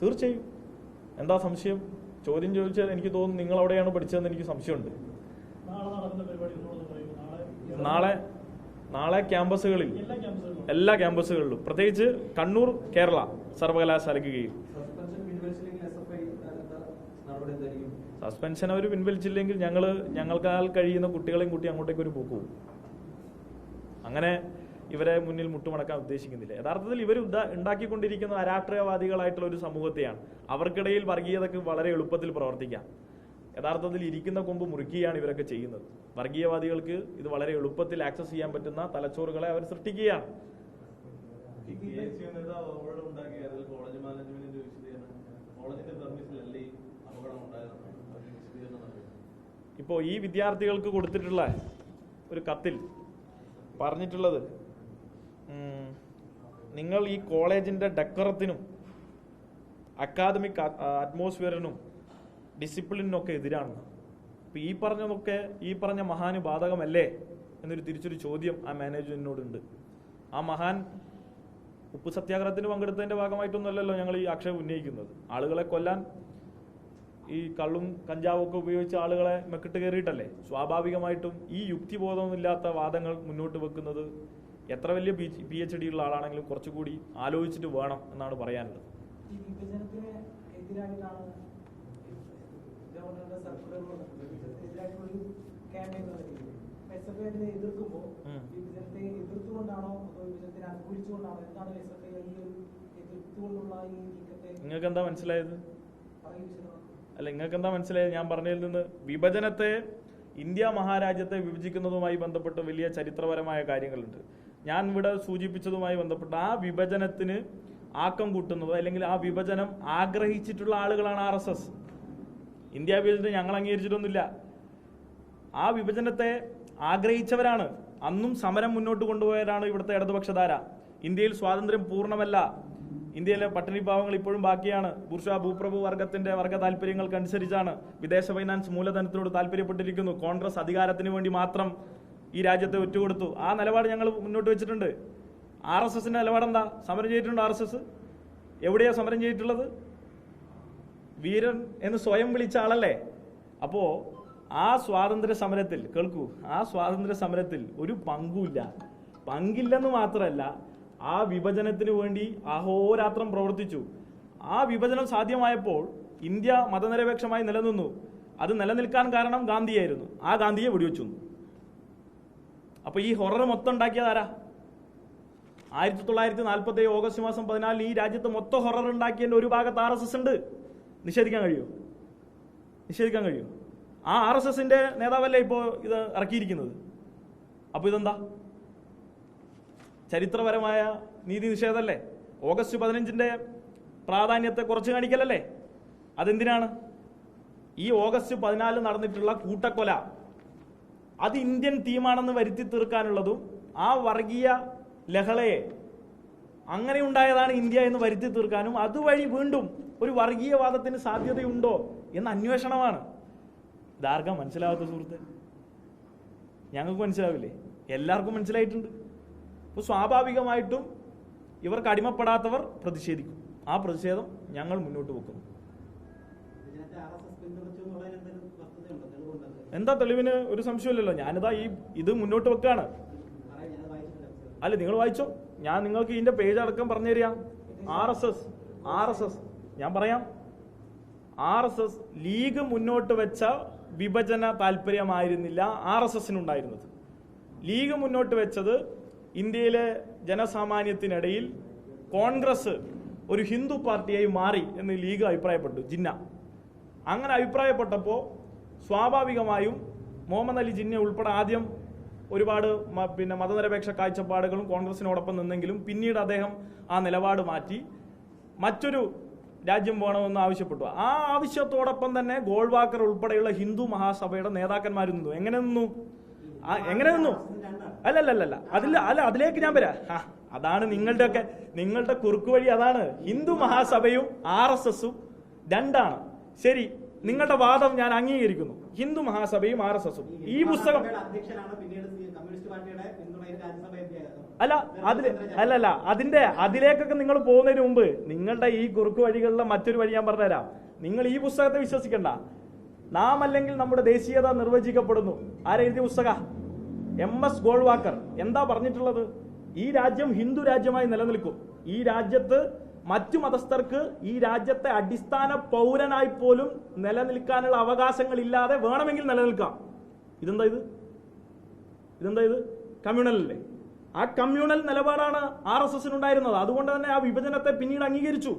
തീർച്ചയായും. എന്താ സംശയം? ചോദ്യം ചോദിച്ചാൽ എനിക്ക് തോന്നുന്നു നിങ്ങൾ അവിടെയാണ് പഠിച്ചതെന്ന് എനിക്ക് സംശയമുണ്ട്. നാളെ നാളെ ക്യാമ്പസുകളിൽ എല്ലാ ക്യാമ്പസുകളിലും. എല്ലാ ക്യാമ്പസുകളിലും. പ്രത്യേകിച്ച് കണ്ണൂർ കേരള സർവകലാശാലയ്ക്ക് കീഴിൽ. സസ്പെൻഷൻ അവർ പിൻവലിച്ചില്ലെങ്കിൽ ഞങ്ങൾ ഞങ്ങൾക്കാൽ കഴിയുന്ന കുട്ടികളെയും കൂട്ടി അങ്ങോട്ടേക്ക് ഒരു പോക്ക് പോകും അങ്ങനെ ഇവരെ മുന്നിൽ മുട്ടുമടക്കാൻ ഉദ്ദേശിക്കുന്നില്ല. യഥാർത്ഥത്തിൽ ഇവർ ഉണ്ടാക്കിക്കൊണ്ടിരിക്കുന്ന അരാഷ്ട്രീയവാദികളായിട്ടുള്ള ഒരു സമൂഹത്തെയാണ്. അവർക്കിടയിൽ വർഗീയതക്ക് വളരെ എളുപ്പത്തിൽ പ്രവർത്തിക്കാം. യഥാർത്ഥത്തിൽ ഇരിക്കുന്ന കൊമ്പ് മുറിക്കുകയാണ് ഇവരൊക്കെ ചെയ്യുന്നത്. വർഗീയവാദികൾക്ക് ഇത് വളരെ എളുപ്പത്തിൽ ആക്സസ് ചെയ്യാൻ പറ്റുന്ന തലച്ചോറുകളെ അവർ സൃഷ്ടിക്കുകയാണ്. ഇപ്പോൾ ഈ വിദ്യാർത്ഥികൾക്ക് കൊടുത്തിട്ടുള്ള ഒരു കത്തിൽ പറഞ്ഞിട്ടുള്ളത് നിങ്ങൾ ഈ കോളേജിന്റെ ഡെക്കറത്തിനും അക്കാദമിക് അറ്റ്മോസ്ഫിയറിനും ഡിസിപ്ലിനൊക്കെ എതിരാണ് അപ്പൊ ഈ പറഞ്ഞതൊക്കെ ഈ പറഞ്ഞ മഹാന് ബാധകമല്ലേ എന്നൊരു തിരിച്ചൊരു ചോദ്യം ആ മാനേജ്മെന്റിനോടുണ്ട്. ആ മഹാൻ ഉപ്പ് സത്യാഗ്രഹത്തിന് പങ്കെടുത്തതിന്റെ ഭാഗമായിട്ടൊന്നുമല്ലല്ലോ ഞങ്ങൾ ഈ ആക്ഷേപം ഉന്നയിക്കുന്നത്. ആളുകളെ കൊല്ലാൻ ഈ കള്ളും കഞ്ചാവും ഒക്കെ ഉപയോഗിച്ച ആളുകളെ മെക്കിട്ട് കയറിയിട്ടല്ലേ? സ്വാഭാവികമായിട്ടും ഈ യുക്തിബോധമില്ലാത്ത വാദങ്ങൾ മുന്നോട്ട് വെക്കുന്നത് എത്ര വലിയ പി എച്ച് ഡി ഉള്ള ആളാണെങ്കിലും കുറച്ചുകൂടി ആലോചിച്ചിട്ട് വേണം എന്നാണ് പറയാനുള്ളത്. നിങ്ങൾക്ക് എന്താ മനസ്സിലായത്? അല്ല നിങ്ങൾക്ക് എന്താ മനസ്സിലായത്? ഞാൻ പറഞ്ഞതിൽ നിന്ന് വിഭജനത്തെ ഇന്ത്യ മഹാരാജ്യത്തെ വിഭജിക്കുന്നതുമായി ബന്ധപ്പെട്ട് വലിയ ചരിത്രപരമായ കാര്യങ്ങളുണ്ട്. ഞാൻ ഇവിടെ സൂചിപ്പിച്ചതുമായി ബന്ധപ്പെട്ട് ആ വിഭജനത്തിന് ആക്കം കൂട്ടുന്നത് അല്ലെങ്കിൽ ആ വിഭജനം ആഗ്രഹിച്ചിട്ടുള്ള ആളുകളാണ് ആർ എസ് എസ്. ഇന്ത്യ വിഭജനം ഞങ്ങൾ അംഗീകരിച്ചിട്ടൊന്നുമില്ല. ആ വിഭജനത്തെ ആഗ്രഹിച്ചവരാണ്. അന്നും സമരം മുന്നോട്ട് കൊണ്ടുപോയവരാണ് ഇവിടുത്തെ ഇടതുപക്ഷധാര. ഇന്ത്യയിൽ സ്വാതന്ത്ര്യം പൂർണമല്ല. ഇന്ത്യയിലെ പട്ടിണി പാവങ്ങൾ ഇപ്പോഴും ബാക്കിയാണ്. ബുർഷ ഭൂപ്രഭു വർഗത്തിന്റെ വർഗ താല്പര്യങ്ങൾക്കനുസരിച്ചാണ് വിദേശ ഫൈനാൻസ് മൂലധനത്തിനോട് താല്പര്യപ്പെട്ടിരിക്കുന്നു. കോൺഗ്രസ് അധികാരത്തിന് വേണ്ടി മാത്രം ഈ രാജ്യത്തെ ഒറ്റുകൊടുത്തു. ആ നിലപാട് ഞങ്ങൾ മുന്നോട്ട് വെച്ചിട്ടുണ്ട്. ആർ എസ് എസിന്റെ നിലപാടെന്താ? സമരം ചെയ്തിട്ടുണ്ട് ആർ എസ് എസ് എവിടെയാ സമരം ചെയ്തിട്ടുള്ളത്? വീരൻ എന്ന് സ്വയം വിളിച്ച ആളല്ലേ? അപ്പോ ആ സ്വാതന്ത്ര്യ സമരത്തിൽ കേൾക്കൂ ആ സ്വാതന്ത്ര്യ സമരത്തിൽ ഒരു പങ്കുമില്ല. പങ്കില്ലെന്ന് മാത്രമല്ല ആ വിഭജനത്തിന് വേണ്ടി അഹോരാത്രം പ്രവർത്തിച്ചു. ആ വിഭജനം സാധ്യമായപ്പോൾ ഇന്ത്യ മതനിരപേക്ഷമായി നിലനിന്നു. അത് നിലനിൽക്കാൻ കാരണം ഗാന്ധിയായിരുന്നു. ആ ഗാന്ധിയെ വെടിവെച്ചു. അപ്പൊ ഈ ഹൊറർ മൊത്തം ഉണ്ടാക്കിയത് ആരാ? ആയിരത്തി തൊള്ളായിരത്തി നാൽപ്പത്തി ഓഗസ്റ്റ് മാസം പതിനാലിന് ഈ രാജ്യത്ത് മൊത്തം ഹൊറർ ഉണ്ടാക്കിയതിന്റെ ഒരു ഭാഗത്ത് ആർ എസ് എസ് ഉണ്ട്. നിഷേധിക്കാൻ കഴിയുമോ നിഷേധിക്കാൻ കഴിയുമോ ആ ആർ എസ് എസിന്റെ നേതാവല്ലേ ഇപ്പോ ഇത് ഇറക്കിയിരിക്കുന്നത്? അപ്പൊ ഇതെന്താ? ചരിത്രപരമായ നീതി നിഷേധമല്ലേ ഓഗസ്റ്റ് പതിനഞ്ചിന്റെ പ്രാധാന്യത്തെ കുറച്ച് കാണിക്കലല്ലേ? അതെന്തിനാണ്? ഈ ഓഗസ്റ്റ് പതിനാലിൽ നടന്നിട്ടുള്ള കൂട്ടക്കൊല അത് ഇന്ത്യൻ തീമാണെന്ന് വരുത്തി തീർക്കാനുള്ളതും ആ വർഗീയ ലഹളയെ അങ്ങനെ ഉണ്ടായതാണ് ഇന്ത്യ എന്ന് വരുത്തി തീർക്കാനും അതുവഴി വീണ്ടും ഒരു വർഗീയവാദത്തിന് സാധ്യതയുണ്ടോ എന്ന അന്വേഷണമാണ്. ദാർഘ മനസ്സിലാവാത്ത സുഹൃത്ത്? ഞങ്ങൾക്ക് മനസ്സിലാവില്ലേ? എല്ലാവർക്കും മനസ്സിലായിട്ടുണ്ട്. അപ്പോൾ സ്വാഭാവികമായിട്ടും ഇവർക്ക് അടിമപ്പെടാത്തവർ പ്രതിഷേധിക്കും. ആ പ്രതിഷേധം ഞങ്ങൾ മുന്നോട്ട് വെക്കുന്നു. എന്താ തെളിവിന്? ഒരു സംശയമില്ലല്ലോ. ഞാനിതാ ഈ ഇത് മുന്നോട്ട് വെക്കാണ്. അല്ല നിങ്ങൾ വായിച്ചോ. ഞാൻ നിങ്ങൾക്ക് ഇതിന്റെ പേജ് അടക്കം പറഞ്ഞു തരാം R S S. R S S. ഞാൻ പറയാം. ആർ എസ് എസ് ലീഗ് മുന്നോട്ട് വെച്ച വിഭജന താല്പര്യമായിരുന്നില്ല ആർ എസ് എസിനുണ്ടായിരുന്നത്. ലീഗ് മുന്നോട്ട് വെച്ചത് ഇന്ത്യയിലെ ജനസാമാന്യത്തിനിടയിൽ കോൺഗ്രസ് ഒരു ഹിന്ദു പാർട്ടിയായി മാറി എന്ന് ലീഗ് അഭിപ്രായപ്പെട്ടു. ജിന്ന. അങ്ങനെ അഭിപ്രായപ്പെട്ടപ്പോൾ സ്വാഭാവികമായും മുഹമ്മദ് അലി ജിന്നെ ഉൾപ്പെടെ ആദ്യം ഒരുപാട് പിന്നെ മതനിരപേക്ഷ കാഴ്ചപ്പാടുകളും കോൺഗ്രസിനോടൊപ്പം നിന്നെങ്കിലും പിന്നീട് അദ്ദേഹം ആ നിലപാട് മാറ്റി. മറ്റൊരു രാജ്യം വേണമെന്ന് ആവശ്യപ്പെട്ടു. ആ ആവശ്യത്തോടൊപ്പം തന്നെ ഗോൾവാക്കർ ഉൾപ്പെടെയുള്ള ഹിന്ദു മഹാസഭയുടെ നേതാക്കന്മാർ നിന്നു. എങ്ങനെ നിന്നു? എങ്ങനെ നിന്നു? അല്ലല്ലല്ല അതിൽ അല്ല അതിലേക്ക് ഞാൻ വരാം. അതാണ് നിങ്ങളുടെയൊക്കെ നിങ്ങളുടെ കുറുക്കു വഴി അതാണ്. ഹിന്ദു മഹാസഭയും ആർ എസ് എസും രണ്ടാണ്. ശരി നിങ്ങളുടെ വാദം ഞാൻ അംഗീകരിക്കുന്നു. ഹിന്ദു മഹാസഭയും ആർ എസ് എസും. ഈ പുസ്തകം അല്ല അതിൽ അല്ലല്ല അതിന്റെ അതിലേക്കൊക്കെ നിങ്ങൾ പോകുന്നതിന് മുമ്പ് നിങ്ങളുടെ ഈ കുറുക്കു വഴികളിലെ മറ്റൊരു വഴി ഞാൻ പറഞ്ഞുതരാം. നിങ്ങൾ ഈ പുസ്തകത്തെ വിശ്വസിക്കണ്ട. നാം അല്ലെങ്കിൽ നമ്മുടെ ദേശീയത നിർവചിക്കപ്പെടുന്നു. ആരെഴുതിയ പുസ്തക? M S Golwalkar. എന്താ പറഞ്ഞിട്ടുള്ളത്? ഈ രാജ്യം ഹിന്ദു രാജ്യമായി നിലനിൽക്കും. ഈ രാജ്യത്ത് മറ്റു മതസ്ഥർക്ക് ഈ രാജ്യത്തെ അടിസ്ഥാന പൗരനായി പോലും നിലനിൽക്കാനുള്ള അവകാശങ്ങൾ ഇല്ലാതെ വേണമെങ്കിൽ നിലനിൽക്കാം. ഇതെന്താ ഇത്? ഇതെന്താ ഇത്? കമ്മ്യൂണൽ അല്ലേ ആ കമ്മ്യൂണൽ നിലപാടാണ് ആർ എസ് എസിനുണ്ടായിരുന്നത്. അതുകൊണ്ട് തന്നെ ആ വിഭജനത്തെ പിന്നീട് അംഗീകരിച്ചു.